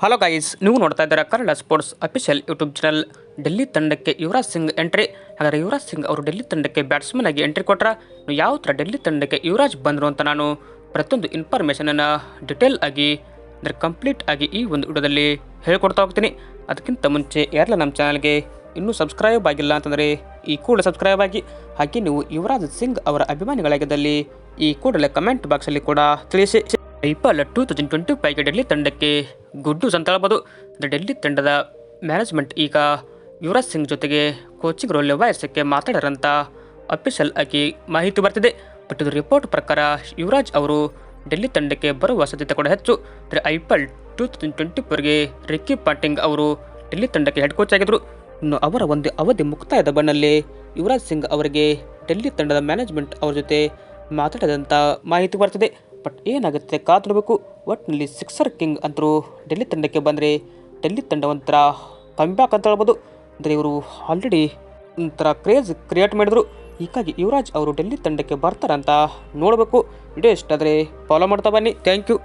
Hello guys ನೀವು ನೋಡ್ತಾ ಇದ್ದೀರಾ Kannada sports official YouTube channel Delhi ತಂಡಕ್ಕೆ ಯುವರಾಜ್ ಸಿಂಗ್ ಎಂಟ್ರಿ ಹಾಗಾದರೆ ಯುವರಾಜ್ ಸಿಂಗ್ ಅವರು ಡೆಲ್ಲಿ ತಂಡಕ್ಕೆ ಬ್ಯಾಟ್ಸ್ಮನ್ ಆಗಿ ಎಂಟ್ರಿ ಕೊಟ್ರ? ಯಾವ ಥರ ಡೆಲ್ಲಿ ತಂಡಕ್ಕೆ ಯುವರಾಜ್ ಬಂದರು ಅಂತ ನಾನು ಪ್ರತಿಯೊಂದು ಇನ್ಫಾರ್ಮೇಷನನ್ನು ಡಿಟೇಲ್ ಆಗಿ, ಅಂದರೆ ಕಂಪ್ಲೀಟ್ ಆಗಿ ಈ ಒಂದು ವಿಡಿಯೋದಲ್ಲಿ ಹೇಳ್ಕೊಡ್ತಾ ಹೋಗ್ತೀನಿ. ಅದಕ್ಕಿಂತ ಮುಂಚೆ ಯಾರೆಲ್ಲ ನಮ್ಮ ಚಾನಲ್ಗೆ ಇನ್ನೂ ಸಬ್ಸ್ಕ್ರೈಬ್ ಆಗಿಲ್ಲ ಅಂತಂದರೆ ಈ ಕೂಡಲೇ ಸಬ್ಸ್ಕ್ರೈಬ್ ಆಗಿ. ಹಾಗೆ ನೀವು ಯುವರಾಜ್ ಸಿಂಗ್ ಅವರ ಅಭಿಮಾನಿಗಳಾಗಿದ್ದಲ್ಲಿ ಈ ಕೂಡಲೇ ಕಮೆಂಟ್ ಬಾಕ್ಸಲ್ಲಿ ಕೂಡ ತಿಳಿಸಿ. ಐ ಟು ತೌಸಂಡ್ ಟ್ವೆಂಟಿ ಫೈವ್ಗೆ ಡೆಲ್ಲಿ ತಂಡಕ್ಕೆ ಗುಡ್ಡು ನ್ಯೂಸ್ ಅಂತ ಅಂದರೆ ಡೆಲ್ಲಿ ತಂಡದ ಮ್ಯಾನೇಜ್ಮೆಂಟ್ ಈಗ ಯುವರಾಜ್ ಸಿಂಗ್ ಜೊತೆಗೆ ಕೋಚಿಂಗ್ ರೋಲ್ ನಿಭಾಯಿಸಕ್ಕೆ ಮಾತಾಡರಂತ ಅಫಿಷಿಯಲ್ ಆಗಿ ಮಾಹಿತಿ ಬರ್ತಿದೆ. ಬಟ್ ಇದು ರಿಪೋರ್ಟ್ ಪ್ರಕಾರ ಯುವರಾಜ್ ಅವರು ಡೆಲ್ಲಿ ತಂಡಕ್ಕೆ ಬರುವ ಸಾಧ್ಯತೆ ಕೂಡ ಹೆಚ್ಚು. ಅಂದರೆ ಐ ಪಿ ತೌಸಂಡ್ ಟ್ವೆಂಟಿ ಫೋರ್ಗೆ ರಿಕ್ಕಿ ಪಾಟಿಂಗ್ ಅವರು ಡೆಲ್ಲಿ ತಂಡಕ್ಕೆ ಹೆಡ್ ಕೋಚ್ ಆಗಿದ್ದರು ಇನ್ನು ಅವರ ಒಂದು ಅವಧಿ ಮುಕ್ತಾಯದ ಬಣ್ಣಲ್ಲಿ ಯುವರಾಜ್ ಸಿಂಗ್ ಅವರಿಗೆ ಡೆಲ್ಲಿ ತಂಡದ ಮ್ಯಾನೇಜ್ಮೆಂಟ್ ಅವ್ರ ಜೊತೆ ಮಾತಾಡದಂಥ ಮಾಹಿತಿ ಬರ್ತದೆ. ಬಟ್ ಏನಾಗುತ್ತೆ ಕಾದಿರಬೇಕು ಒಟ್ಟಿನಲ್ಲಿ ಸಿಕ್ಸರ್ ಕಿಂಗ್ ಅಂತರೂ ಡೆಲ್ಲಿ ತಂಡಕ್ಕೆ ಬಂದರೆ ಡೆಲ್ಲಿ ತಂಡ ಒಂಥರ ಕಂಬ್ಯಾಕ್ ಅಂತ ಹೇಳ್ಬೋದು. ಅಂದರೆ ಇವರು ಆಲ್ರೆಡಿ ಒಂಥರ ಕ್ರೇಜ್ ಕ್ರಿಯೇಟ್ ಮಾಡಿದರು. ಹೀಗಾಗಿ ಯುವರಾಜ್ ಅವರು ಡೆಲ್ಲಿ ತಂಡಕ್ಕೆ ಬರ್ತಾರಂತ ನೋಡಬೇಕು. ವಿಡಿಯೋ ಇಷ್ಟ ಆದರೆ ಫಾಲೋ ಮಾಡ್ತಾ ಬನ್ನಿ. Thank you